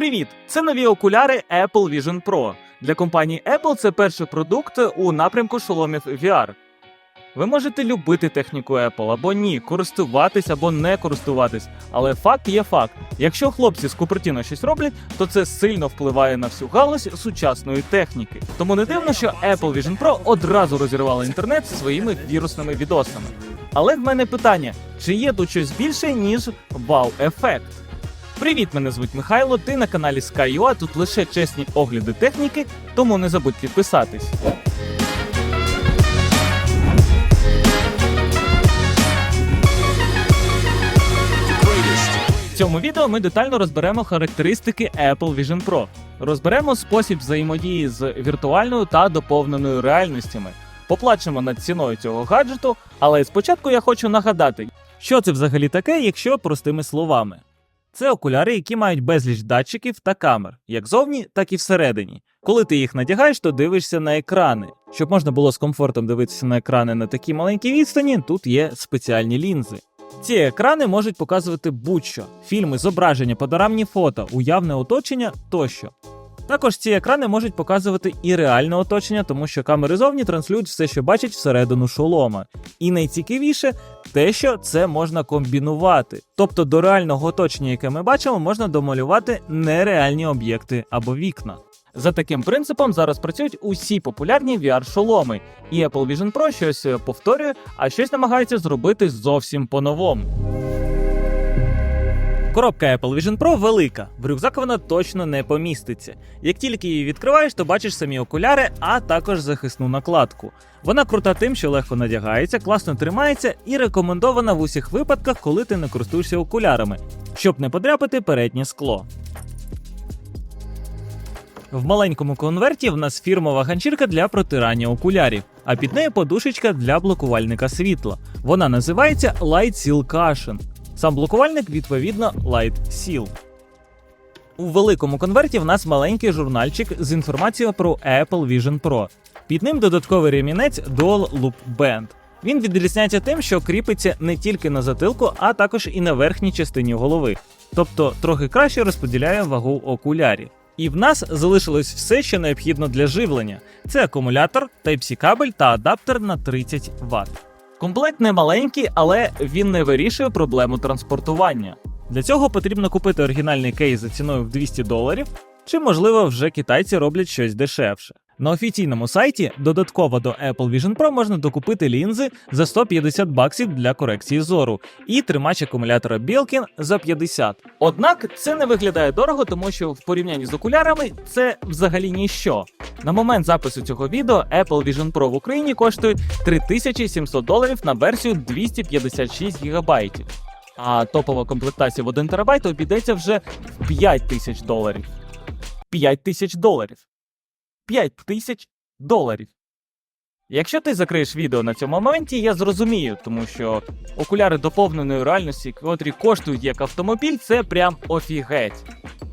Привіт! Це нові окуляри Apple Vision Pro. Для компанії Apple це перший продукт у напрямку шоломів VR. Ви можете любити техніку Apple або ні, користуватись або не користуватись, але факт є факт. Якщо хлопці з Купертіно щось роблять, то це сильно впливає на всю галузь сучасної техніки. Тому не дивно, що Apple Vision Pro одразу розірвала інтернет своїми вірусними відосами. Але в мене питання: чи є тут щось більше, ніж вау-ефект? Привіт, мене звуть Михайло. Ти на каналі Sky.ua, Тут лише чесні огляди техніки, тому не забудь підписатись. В цьому відео ми детально розберемо характеристики Apple Vision Pro. Розберемо спосіб взаємодії з віртуальною та доповненою реальностями. Поплачемо над ціною цього гаджету, але спочатку я хочу нагадати, що це взагалі таке, якщо простими словами. Це окуляри, які мають безліч датчиків та камер, як зовні, так і всередині. Коли ти їх надягаєш, то дивишся на екрани. Щоб можна було з комфортом дивитися на екрани на такій маленькій відстані, тут є спеціальні лінзи. Ці екрани можуть показувати будь-що: фільми, зображення, панорамні фото, уявне оточення тощо. Також ці екрани можуть показувати і реальне оточення, тому що камери зовні транслюють все, що бачать всередину шолома. І найцікавіше те, що це можна комбінувати. Тобто до реального оточення, яке ми бачимо, можна домалювати нереальні об'єкти або вікна. За таким принципом зараз працюють усі популярні VR-шоломи, і Apple Vision Pro щось е, повторює, а щось намагається зробити зовсім по-новому. Коробка Apple Vision Pro велика, в рюкзак вона точно не поміститься. Як тільки її відкриваєш, то бачиш самі окуляри, а також захисну накладку. Вона крута тим, що легко надягається, класно тримається і рекомендована в усіх випадках, коли ти не користуєшся окулярами, щоб не подряпати переднє скло. В маленькому конверті в нас фірмова ганчірка для протирання окулярів, а під нею подушечка для блокувальника світла. Вона називається Light Seal Cushion. Сам блокувальник, відповідно, Light Seal. У великому конверті в нас маленький журнальчик з інформацією про Apple Vision Pro. Під ним додатковий ремінець Dual Loop Band. Він відрізняється тим, що кріпиться не тільки на затилку, а також і на верхній частині голови. Тобто трохи краще розподіляє вагу окулярів. І в нас залишилось все, що необхідно для живлення: це акумулятор, Type-C кабель та адаптер на 30 Вт. Комплект не маленький, але він не вирішує проблему транспортування. Для цього потрібно купити оригінальний кейс за ціною в 200 доларів, чи, можливо, вже китайці роблять щось дешевше. На офіційному сайті додатково до Apple Vision Pro можна докупити лінзи за 150 баксів для корекції зору і тримач акумулятора Belkin за 50. Однак це не виглядає дорого, тому що в порівнянні з окулярами це взагалі ніщо. На момент запису цього відео Apple Vision Pro в Україні коштує 3700 доларів на версію 256 ГБ. А топова комплектація в 1 ТБ обійдеться вже в 5000 доларів. 5000 доларів. 5 тисяч доларів. Якщо ти закриєш відео на цьому моменті, я зрозумію, тому що окуляри доповненої реальності, котрі коштують як автомобіль, це прям офігеть.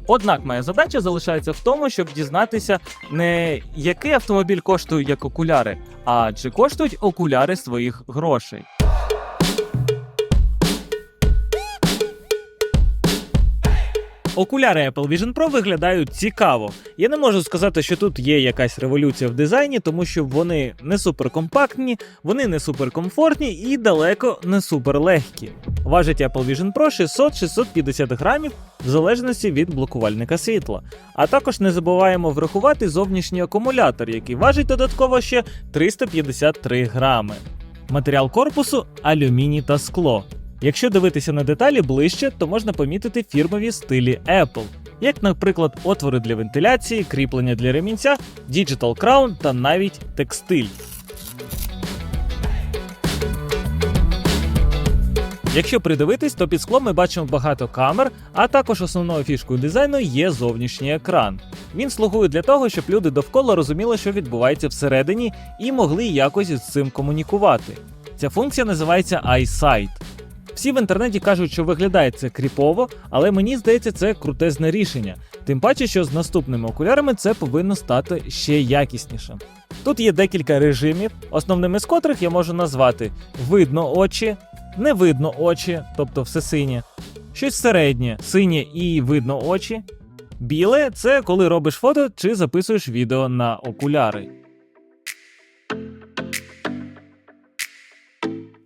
Однак моя задача залишається в тому, щоб дізнатися, не який автомобіль коштує як окуляри, а чи коштують окуляри своїх грошей. Окуляри Apple Vision Pro виглядають цікаво. Я не можу сказати, що тут є якась революція в дизайні, тому що вони не суперкомпактні, вони не суперкомфортні і далеко не суперлегкі. Важить Apple Vision Pro 600-650 грамів в залежності від блокувальника світла. А також не забуваємо врахувати зовнішній акумулятор, який важить додатково ще 353 грами. Матеріал корпусу алюміній та скло. Якщо дивитися на деталі ближче, то можна помітити фірмові стилі Apple, як, наприклад, отвори для вентиляції, кріплення для ремінця, Digital Crown та навіть текстиль. Якщо придивитись, то під склом ми бачимо багато камер, а також основною фішкою дизайну є зовнішній екран. Він слугує для того, щоб люди довкола розуміли, що відбувається всередині, і могли якось із цим комунікувати. Ця функція називається EyeSight. Всі в інтернеті кажуть, що виглядає це кріпово, але мені здається, це крутезне рішення. Тим паче, що з наступними окулярами це повинно стати ще якіснішим. Тут є декілька режимів, основними з котрих я можу назвати видно очі, не видно очі, тобто все синє, щось середнє, синє і видно очі, Біле це коли робиш фото чи записуєш відео на окуляри.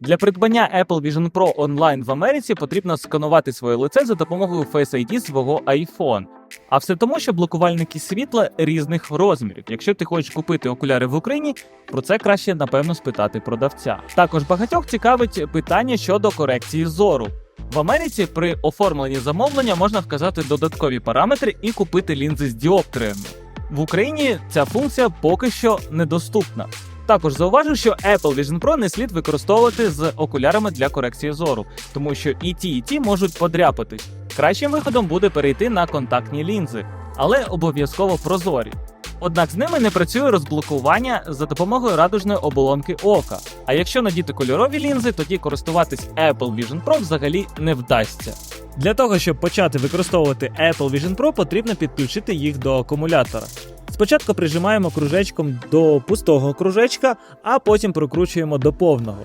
Для придбання Apple Vision Pro онлайн в Америці потрібно сканувати своє лице за допомогою Face ID свого iPhone. А все тому, що блокувальники світла різних розмірів. Якщо ти хочеш купити окуляри в Україні, про це краще напевно спитати продавця. Також багатьох цікавить питання щодо корекції зору. В Америці при оформленні замовлення можна вказати додаткові параметри і купити лінзи з діоптріями. В Україні ця функція поки що недоступна. Також зауважу, що Apple Vision Pro не слід використовувати з окулярами для корекції зору, тому що і ті, і ті можуть подряпатись. Кращим виходом буде перейти на контактні лінзи, але обов'язково прозорі. Однак з ними не працює розблокування за допомогою радужної оболонки ока. А якщо надіти кольорові лінзи, тоді користуватись Apple Vision Pro взагалі не вдасться. Для того, щоб почати використовувати Apple Vision Pro, потрібно підключити їх до акумулятора. Спочатку прижимаємо кружечком до пустого кружечка, а потім прокручуємо до повного.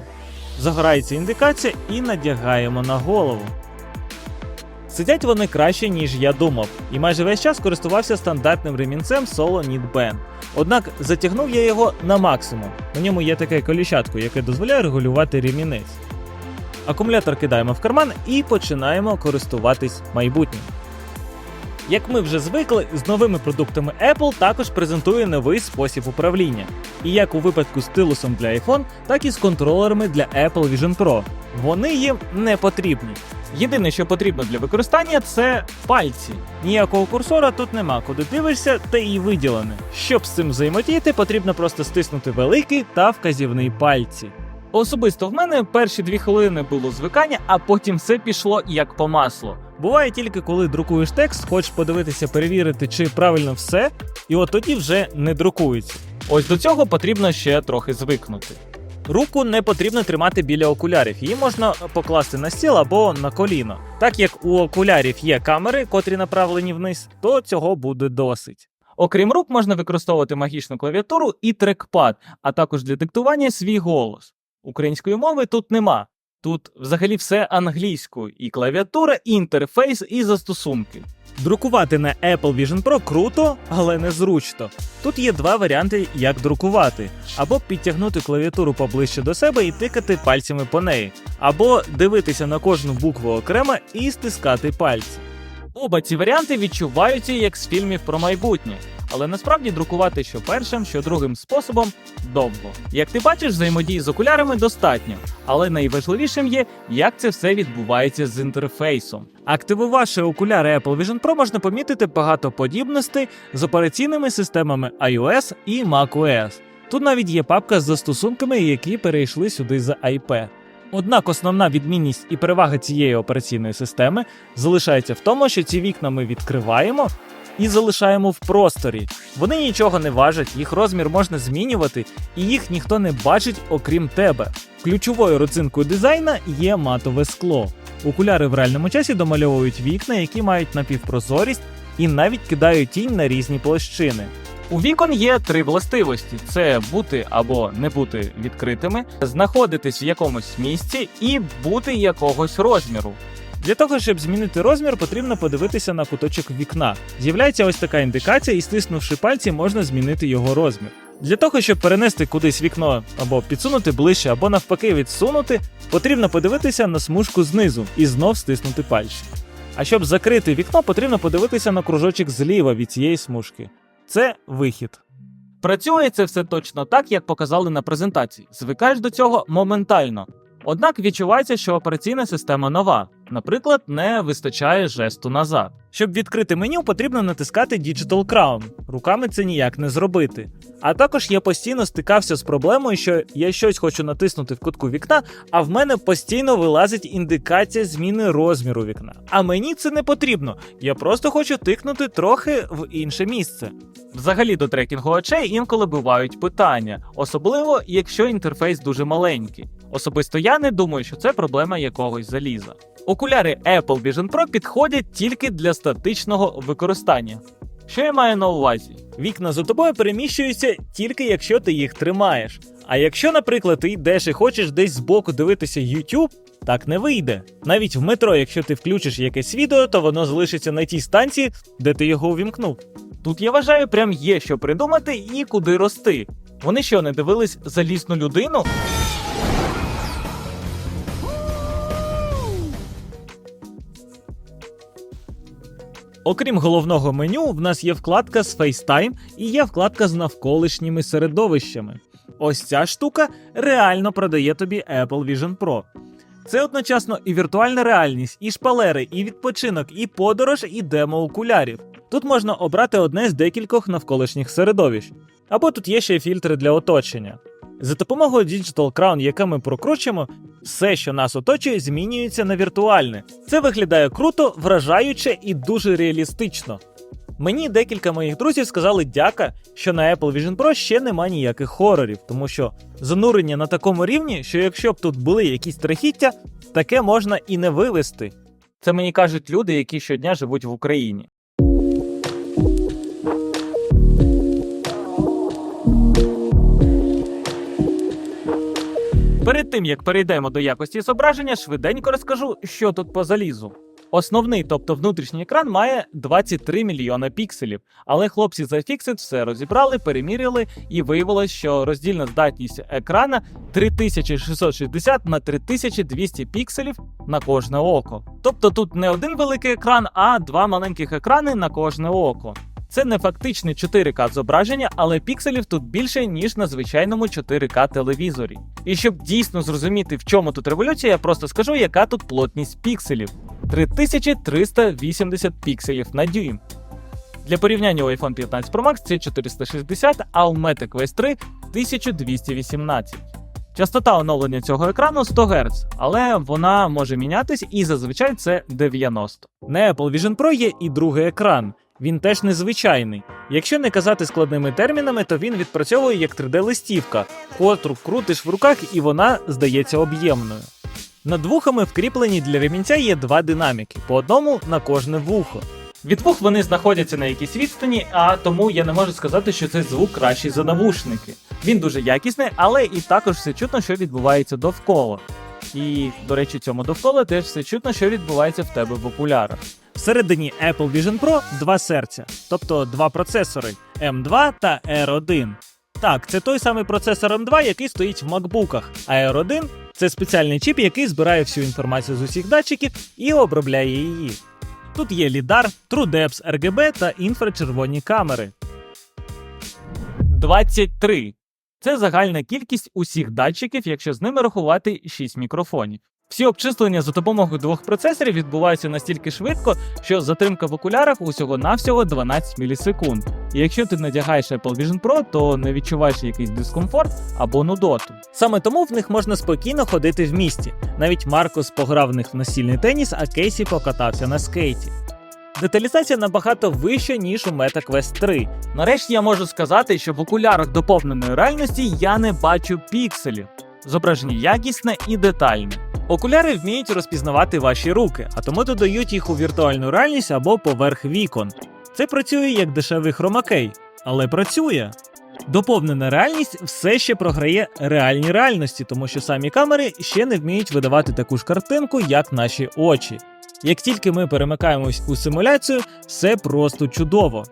Загорається індикація і надягаємо на голову. Сидять вони краще, ніж я думав, і майже весь час користувався стандартним ремінцем Solo Knit Band. Однак затягнув я його на максимум. На ньому є таке коліщатко, яке дозволяє регулювати ремінець. Акумулятор кидаємо в карман і починаємо користуватись майбутнім. Як ми вже звикли, з новими продуктами Apple також презентує новий спосіб управління. І як у випадку з стилусом для iPhone, так і з контролерами для Apple Vision Pro. Вони їм не потрібні. Єдине, що потрібно для використання, це пальці. Ніякого курсора тут нема, куди дивишся, те і виділене. Щоб з цим взаємодіяти, потрібно просто стиснути великий та вказівний пальці. Особисто в мене перші дві хвилини було звикання, а потім все пішло як по маслу. Буває тільки коли друкуєш текст, хочеш подивитися, перевірити, чи правильно все, і от тоді вже не друкується. Ось до цього потрібно ще трохи звикнути. Руку не потрібно тримати біля окулярів, її можна покласти на стіл або на коліно. Так як у окулярів є камери, котрі направлені вниз, то цього буде досить. Окрім рук, можна використовувати магічну клавіатуру і трекпад, а також для диктування свій голос. Української мови тут нема. Тут взагалі все англійською: і клавіатура, і інтерфейс, і застосунки. Друкувати на Apple Vision Pro круто, але незручно. Тут є два варіанти, як друкувати: або підтягнути клавіатуру поближче до себе і тикати пальцями по неї, або дивитися на кожну букву окремо і стискати пальці. Оба ці варіанти відчуваються як з фільмів про майбутнє, але насправді друкувати що першим, що другим способом довго. Як ти бачиш, взаємодії з окулярами достатньо, але найважливішим є, як це все відбувається з інтерфейсом. Активувавши окуляри Apple Vision Pro, можна помітити багато подібностей з операційними системами iOS і macOS. Тут навіть є папка з застосунками, які перейшли сюди за iPad. Однак основна відмінність і перевага цієї операційної системи залишається в тому, що ці вікна ми відкриваємо і залишаємо в просторі. Вони нічого не важать, їх розмір можна змінювати, і їх ніхто не бачить, окрім тебе. Ключовою родзинкою дизайна є матове скло. Окуляри в реальному часі домальовують вікна, які мають напівпрозорість, і навіть кидають тінь на різні площини. У вікон є три властивості: це бути або не бути відкритими, знаходитись в якомусь місці і бути якогось розміру. Для того, щоб змінити розмір, потрібно подивитися на куточок вікна. З'являється ось така індикація, і стиснувши пальці, можна змінити його розмір. Для того, щоб перенести кудись вікно або підсунути ближче, або навпаки відсунути, потрібно подивитися на смужку знизу і знов стиснути пальці. А щоб закрити вікно, потрібно подивитися на кружочок зліва від цієї смужки. Це вихід. Працює це все точно так, як показали на презентації. Звикаєш до цього моментально. Однак відчувається, що операційна система нова. Наприклад, не вистачає жесту назад. Щоб відкрити меню, потрібно натискати Digital Crown. Руками це ніяк не зробити. А також я постійно стикався з проблемою, що я щось хочу натиснути в кутку вікна, а в мене постійно вилазить індикація зміни розміру вікна. А мені це не потрібно. Я просто хочу тикнути трохи в інше місце. Взагалі до трекінгу очей інколи бувають питання, особливо якщо інтерфейс дуже маленький. Особисто я не думаю, що це проблема якогось заліза. Окуляри Apple Vision Pro підходять тільки для статичного використання. Що я маю на увазі? Вікна за тобою переміщуються тільки якщо ти їх тримаєш. А якщо, наприклад, ти йдеш і хочеш десь збоку дивитися YouTube, Так не вийде. Навіть в метро, якщо ти включиш якесь відео, то воно залишиться на тій станції, де ти його увімкнув. Тут я вважаю, прям є що придумати і куди рости. Вони що, не дивились залізну людину? Окрім головного меню, в нас є вкладка з FaceTime і є вкладка з навколишніми середовищами. Ось ця штука реально продає тобі Apple Vision Pro. Це одночасно і віртуальна реальність, і шпалери, і відпочинок, і подорож, і демо окулярів. Тут можна обрати одне з декількох навколишніх середовищ. Або тут є ще фільтри для оточення. За допомогою Digital Crown, яке ми прокручуємо, все, що нас оточує, змінюється на віртуальне. Це виглядає круто, вражаюче і дуже реалістично. Мені декілька моїх друзів сказали дяка, що на Apple Vision Pro ще нема ніяких хорорів, тому що занурення на такому рівні, що якщо б тут були якісь страхіття, таке можна і не вивести. Це мені кажуть люди, які щодня живуть в Україні. Перед тим як перейдемо до якості зображення, швиденько розкажу, що тут по залізу. Основний, тобто внутрішній екран, має 23 мільйони пікселів, але хлопці за Fixit все розібрали, переміряли, і виявилось, що роздільна здатність екрана 3660 на 3200 пікселів на кожне око. Тобто тут не один великий екран, а два маленьких екрани на кожне око. Це не фактичне 4К зображення, але пікселів тут більше, ніж на звичайному 4К телевізорі. І щоб дійсно зрозуміти, в чому тут революція, я просто скажу, яка тут плотність пікселів. 3380 пікселів на дюйм. Для порівняння у iPhone 15 Pro Max це 460, а у Meta Quest 3 1218. Частота оновлення цього екрану 100 Гц, але вона може мінятись і зазвичай це 90. На Apple Vision Pro є і другий екран. Він теж незвичайний. Якщо не казати складними термінами, то він відпрацьовує як 3D-листівка, котру крутиш в руках і вона здається об'ємною. Над вухами вкріплені для ремінця є два динаміки, по одному на кожне вухо. Від вух вони знаходяться на якійсь відстані, а тому я не можу сказати, що цей звук кращий за навушники. Він дуже якісний, але і також все чутно, що відбувається довкола. І, до речі, цьому довкола теж все чутно, що відбувається в тебе в окулярах. Всередині Apple Vision Pro два серця, тобто два процесори M2 та R1. Так, це той самий процесор M2, який стоїть в макбуках, а R1 це спеціальний чіп, який збирає всю інформацію з усіх датчиків і обробляє її. Тут є лідар, TrueDepth RGB та інфрачервоні камери. 23. Це загальна кількість усіх датчиків, якщо з ними рахувати 6 мікрофонів. Всі обчислення за допомогою двох процесорів відбуваються настільки швидко, що затримка в окулярах усього навсього 12 мілісекунд. І якщо ти надягаєш Apple Vision Pro, то не відчуваєш якийсь дискомфорт або нудоту. Саме тому в них можна спокійно ходити в місті. Навіть Маркус пограв в них в настільний теніс, а Кейсі покатався на скейті. Деталізація набагато вища, ніж у Meta Quest 3. Нарешті я можу сказати, що в окулярах доповненої реальності я не бачу пікселів. Зображення якісне і детальне. Окуляри вміють розпізнавати ваші руки, а тому додають їх у віртуальну реальність або поверх вікон. Це працює як дешевий хромакей, але працює. Доповнена реальність все ще програє реальній реальності, тому що самі камери ще не вміють видавати таку ж картинку, як наші очі. Як тільки ми перемикаємось у симуляцію, все просто чудово.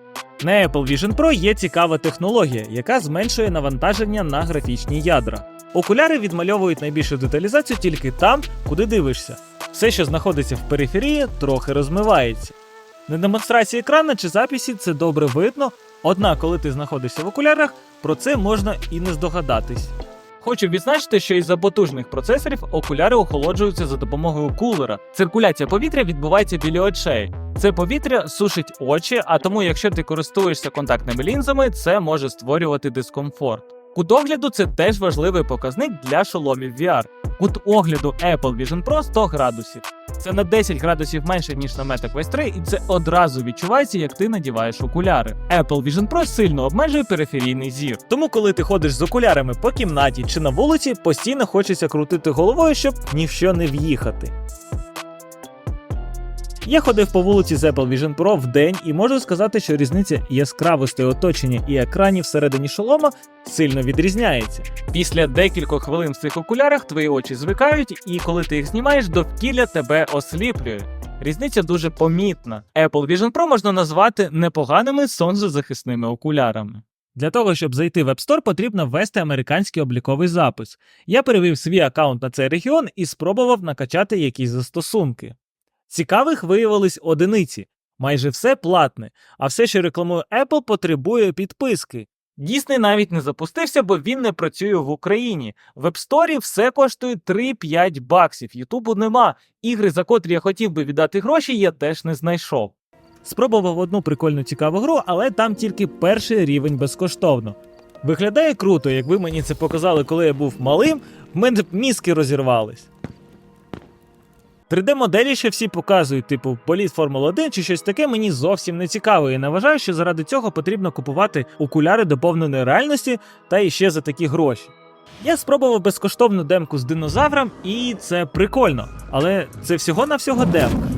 На Apple Vision Pro є цікава технологія, яка зменшує навантаження на графічні ядра. Окуляри відмальовують найбільшу деталізацію тільки там, куди дивишся. Все, що знаходиться в периферії, трохи розмивається. На демонстрації екрану чи записі це добре видно, однак, коли ти знаходишся в окулярах, про це можна і не здогадатись. Хочу відзначити, що із-за потужних процесорів окуляри охолоджуються за допомогою кулера. Циркуляція повітря відбувається біля очей. Це повітря сушить очі, а тому, якщо ти користуєшся контактними лінзами, це може створювати дискомфорт. Кут огляду це теж важливий показник для шоломів VR. Кут огляду Apple Vision Pro 100 градусів. Це на 10 градусів менше, ніж на Meta Quest 3, і це одразу відчувається, як ти надіваєш окуляри. Apple Vision Pro сильно обмежує периферійний зір. Тому, коли ти ходиш з окулярами по кімнаті чи на вулиці, постійно хочеться крутити головою, щоб ні в що не в'їхати. Я ходив по вулиці з Apple Vision Pro в день і можу сказати, що різниця яскравості оточення і екранів всередині шолома сильно відрізняється. Після декількох хвилин в цих окулярах твої очі звикають, і коли ти їх знімаєш, довкілля тебе осліплює. Різниця дуже помітна. Apple Vision Pro можна назвати непоганими сонцезахисними окулярами. Для того, щоб зайти в App Store, потрібно ввести американський обліковий запис. Я перевів свій аккаунт на цей регіон і спробував накачати якісь застосунки. Цікавих виявились одиниці. Майже все платне, а все, що рекламує Apple, потребує підписки. Дійсний навіть не запустився, бо він не працює в Україні. В App Store все коштує 3-5 баксів. Ютубу нема. Ігри, за котрі я хотів би віддати гроші, я теж не знайшов. Спробував одну прикольну цікаву гру, але там тільки перший рівень безкоштовно. Виглядає круто, якби мені це показали, коли я був малим, в мене б мізки розірвались. 3D-моделі ще всі показують, типу політ Формула 1 чи щось таке, мені зовсім не цікаво і не вважаю, що заради цього потрібно купувати окуляри доповненої реальності та іще за такі гроші. Я спробував безкоштовну демку з динозавром, і це прикольно, але це всього-навсього демка.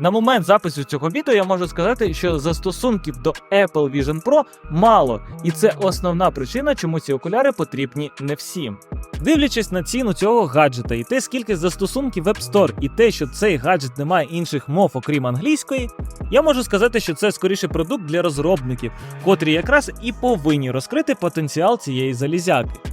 На момент запису цього відео я можу сказати, що застосунків до Apple Vision Pro мало, і це основна причина, чому ці окуляри потрібні не всім. Дивлячись на ціну цього гаджета і те, скільки застосунків в App Store, і те, що цей гаджет не має інших мов, окрім англійської, я можу сказати, що це скоріше продукт для розробників, котрі якраз і повинні розкрити потенціал цієї залізяки.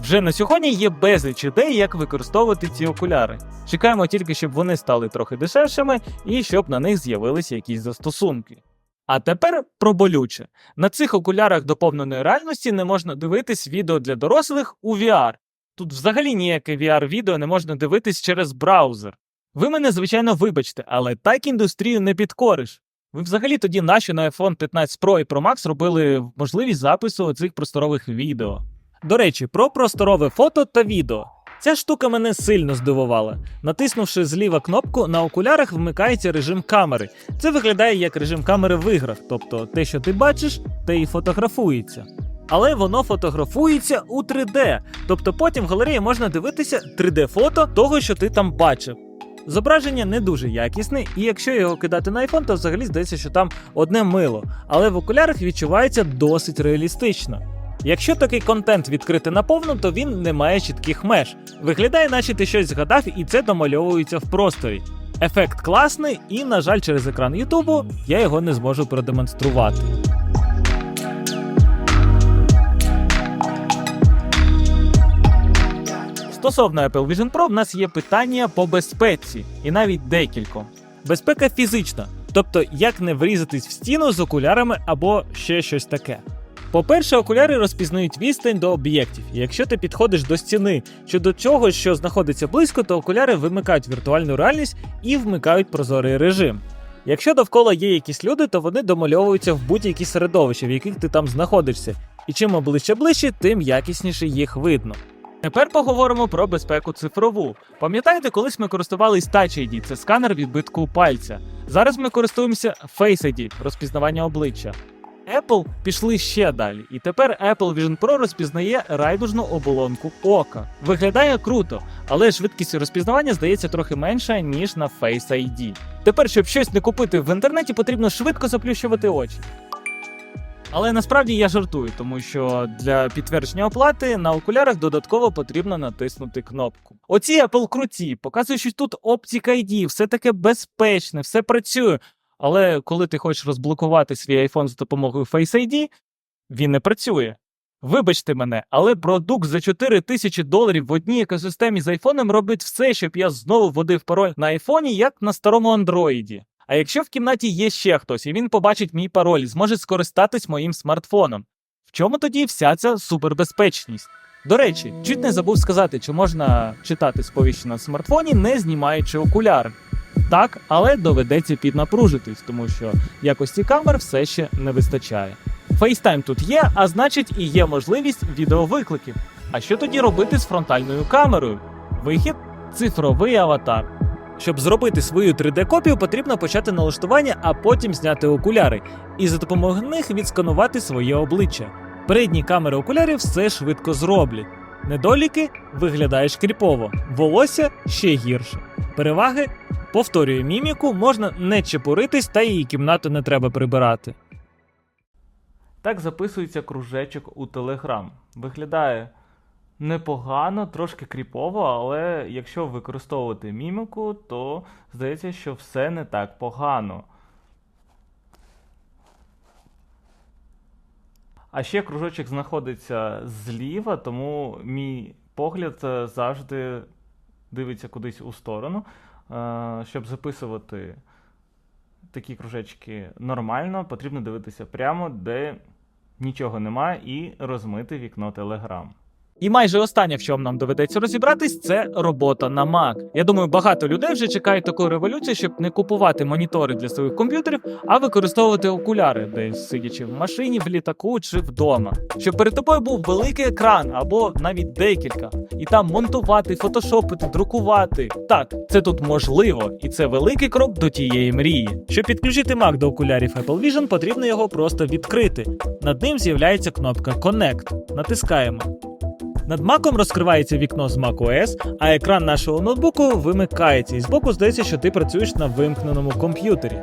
Вже на сьогодні є безліч ідей, як використовувати ці окуляри. Чекаємо тільки, щоб вони стали трохи дешевшими і щоб на них з'явилися якісь застосунки. А тепер про болюче. На цих окулярах доповненої реальності не можна дивитись відео для дорослих у VR. Тут взагалі ніяке VR-відео не можна дивитись через браузер. Ви мене, звичайно, вибачте, але так індустрію не підкориш. Ви взагалі тоді наші на iPhone 15 Pro і Pro Max робили можливість запису цих просторових відео. До речі, про просторове фото та відео. Ця штука мене сильно здивувала. Натиснувши зліва кнопку, на окулярах вмикається режим камери. Це виглядає як режим камери в іграх, тобто те, що ти бачиш, те і фотографується. Але воно фотографується у 3D, тобто потім в галереї можна дивитися 3D-фото того, що ти там бачив. Зображення не дуже якісне, і якщо його кидати на iPhone, то взагалі здається, що там одне мило, але в окулярах відчувається досить реалістично. Якщо такий контент відкрити наповну, то він не має чітких меж. Виглядає, наче ти щось згадав, і це домальовується в просторі. Ефект класний, і, на жаль, через екран Ютубу я його не зможу продемонструвати. Стосовно Apple Vision Pro, в нас є питання по безпеці, і навіть декілько. Безпека фізична, тобто як не врізатись в стіну з окулярами або ще щось таке. По-перше, окуляри розпізнають відстань до об'єктів. І Якщо ти підходиш до стіни чи до чогось, що знаходиться близько, то окуляри вимикають віртуальну реальність і вмикають прозорий режим. Якщо довкола є якісь люди, то вони домальовуються в будь-які середовища, в яких ти там знаходишся. І чим обличчя ближче, тим якісніше їх видно. Тепер поговоримо про безпеку цифрову. Пам'ятаєте, колись ми користувалися Touch ID, це сканер відбитку пальця. Зараз ми користуємося Face ID, розпізнавання обличчя. Apple пішли ще далі, і тепер Apple Vision Pro розпізнає райдужну оболонку ока. Виглядає круто, але швидкість розпізнавання здається трохи менша, ніж на Face ID. Тепер, щоб щось не купити в інтернеті, потрібно швидко заплющувати очі. Але насправді я жартую, тому що для підтвердження оплати на окулярах додатково потрібно натиснути кнопку. Оці Apple круті, показують, що тут Optic ID, все таке безпечне, все працює. Але коли ти хочеш розблокувати свій iPhone за допомогою Face ID, він не працює. Вибачте мене, але продукт за 4 тисячі доларів в одній екосистемі з айфоном робить все, щоб я знову вводив пароль на айфоні, як на старому андроїді. А якщо в кімнаті є ще хтось, і він побачить мій пароль, зможе скористатись моїм смартфоном. В чому тоді вся ця супербезпечність? До речі, чуть не забув сказати, чи можна читати сповіщення на смартфоні, не знімаючи окуляри. Так, але доведеться піднапружитись, тому що якості камер все ще не вистачає. FaceTime тут є, а значить і є можливість відеовикликів. А що тоді робити з фронтальною камерою? Вихід цифровий аватар. Щоб зробити свою 3D-копію, потрібно почати налаштування, а потім зняти окуляри, і за допомогою них відсканувати своє обличчя. Передні камери окулярів все швидко зроблять. Недоліки виглядаєш кріпово, волосся ще гірше. Переваги повторюю міміку, можна не чепуритись, та її кімнату не треба прибирати. Так записується кружечок у Telegram. Виглядає непогано, трошки кріпово, але якщо використовувати міміку, то здається, що все не так погано. А ще кружочок знаходиться зліва, тому мій погляд е, завжди дивиться кудись у сторону. Щоб записувати такі кружечки нормально, потрібно дивитися прямо, де нічого немає, і розмити вікно Telegram. І майже останнє, в чому нам доведеться розібратись, це робота на Mac. Я думаю, багато людей вже чекають такої революції, щоб не купувати монітори для своїх комп'ютерів, а використовувати окуляри, десь сидячи в машині, в літаку чи вдома. Щоб перед тобою був великий екран або навіть декілька, і там монтувати, фотошопити, друкувати. Так, це тут можливо, і це великий крок до тієї мрії. Щоб підключити Mac до окулярів Apple Vision, потрібно його просто відкрити. Над ним з'являється кнопка Connect. Натискаємо. Над маком розкривається вікно з macOS, а екран нашого ноутбуку вимикається, і збоку здається, що ти працюєш на вимкненому комп'ютері.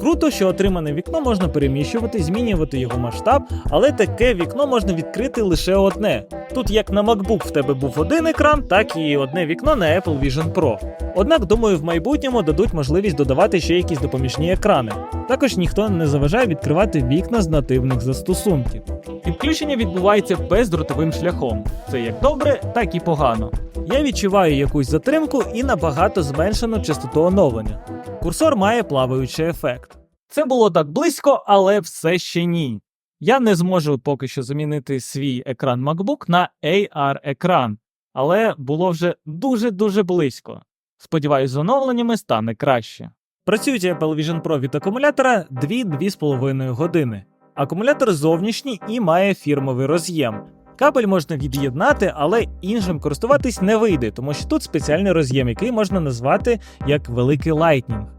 Круто, що отримане вікно можна переміщувати, змінювати його масштаб, але таке вікно можна відкрити лише одне. Тут як на MacBook в тебе був один екран, так і одне вікно на Apple Vision Pro. Однак, думаю, в майбутньому дадуть можливість додавати ще якісь допоміжні екрани. Також ніхто не заважає відкривати вікна з нативних застосунків. Підключення відбувається бездротовим шляхом. Це як добре, так і погано. Я відчуваю якусь затримку і набагато зменшену частоту оновлення. Курсор має плаваючий ефект. Це було так близько, але все ще ні. Я не зможу поки що замінити свій екран MacBook на AR-екран, але було вже дуже-дуже близько. Сподіваюсь, з оновленнями стане краще. Працюють Apple Vision Pro від акумулятора 2-2,5 години. Акумулятор зовнішній і має фірмовий роз'єм. Кабель можна від'єднати, але іншим користуватись не вийде, тому що тут спеціальний роз'єм, який можна назвати як великий Lightning.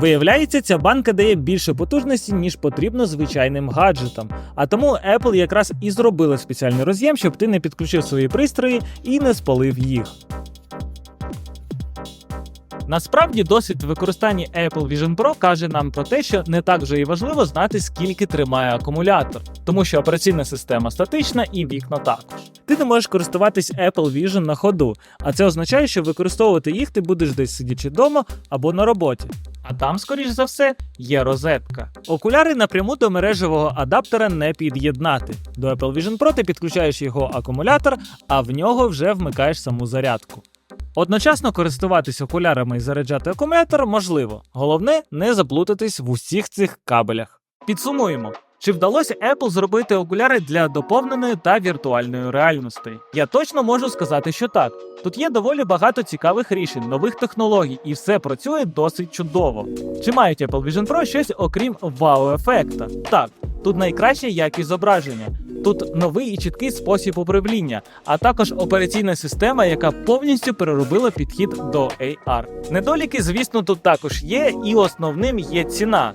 Виявляється, ця банка дає більше потужності, ніж потрібно звичайним гаджетам. А тому Apple якраз і зробила спеціальний роз'єм, щоб ти не підключив свої пристрої і не спалив їх. Насправді досвід використання Apple Vision Pro каже нам про те, що не так вже і важливо знати, скільки тримає акумулятор, тому що операційна система статична і вікна також. Ти не можеш користуватись Apple Vision на ходу, а це означає, що використовувати їх ти будеш десь сидячи вдома або на роботі. А там, скоріш за все, є розетка. Окуляри напряму до мережевого адаптера не під'єднати. До Apple Vision Pro ти підключаєш його акумулятор, а в нього вже вмикаєш саму зарядку. Одночасно користуватись окулярами і заряджати акумулятор можливо. Головне не заплутатись в усіх цих кабелях. Підсумуємо. Чи вдалося Apple зробити окуляри для доповненої та віртуальної реальності? Я точно можу сказати, що так. Тут є доволі багато цікавих рішень, нових технологій, і все працює досить чудово. Чи мають Apple Vision Pro щось окрім вау-ефекта? Так, тут найкраща якість зображення. Тут новий і чіткий спосіб управління, а також операційна система, яка повністю переробила підхід до AR. Недоліки, звісно, тут також є, і основним є ціна.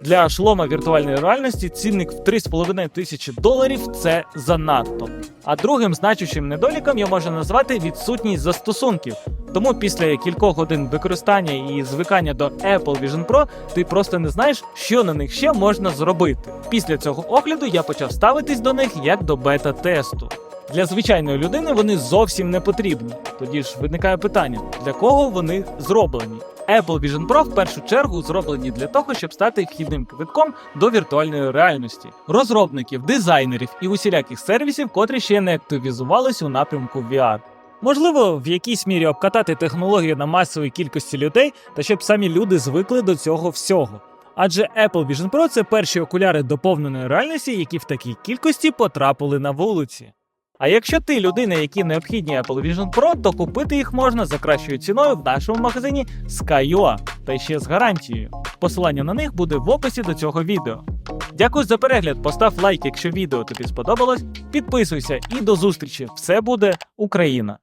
Для шлома віртуальної реальності цінник в 3,5 тисячі доларів це занадто. А другим значущим недоліком я можу назвати відсутність застосунків. Тому після кількох годин використання і звикання до Apple Vision Pro ти просто не знаєш, що на них ще можна зробити. Після цього огляду я почав ставитись до них як до бета-тесту. Для звичайної людини вони зовсім не потрібні. Тоді ж виникає питання, для кого вони зроблені? Apple Vision Pro в першу чергу зроблені для того, щоб стати вхідним квитком до віртуальної реальності, розробників, дизайнерів і усіляких сервісів, котрі ще не активізувались у напрямку VR. Можливо, в якійсь мірі обкатати технологію на масовій кількості людей, та щоб самі люди звикли до цього всього. Адже Apple Vision Pro це перші окуляри доповненої реальності, які в такій кількості потрапили на вулиці. А якщо ти людина, які необхідні Apple Vision Pro, то купити їх можна за кращою ціною в нашому магазині Sky.ua, та ще з гарантією. Посилання на них буде в описі до цього відео. Дякую за перегляд, постав лайк, якщо відео тобі сподобалось, підписуйся і до зустрічі! Все буде Україна!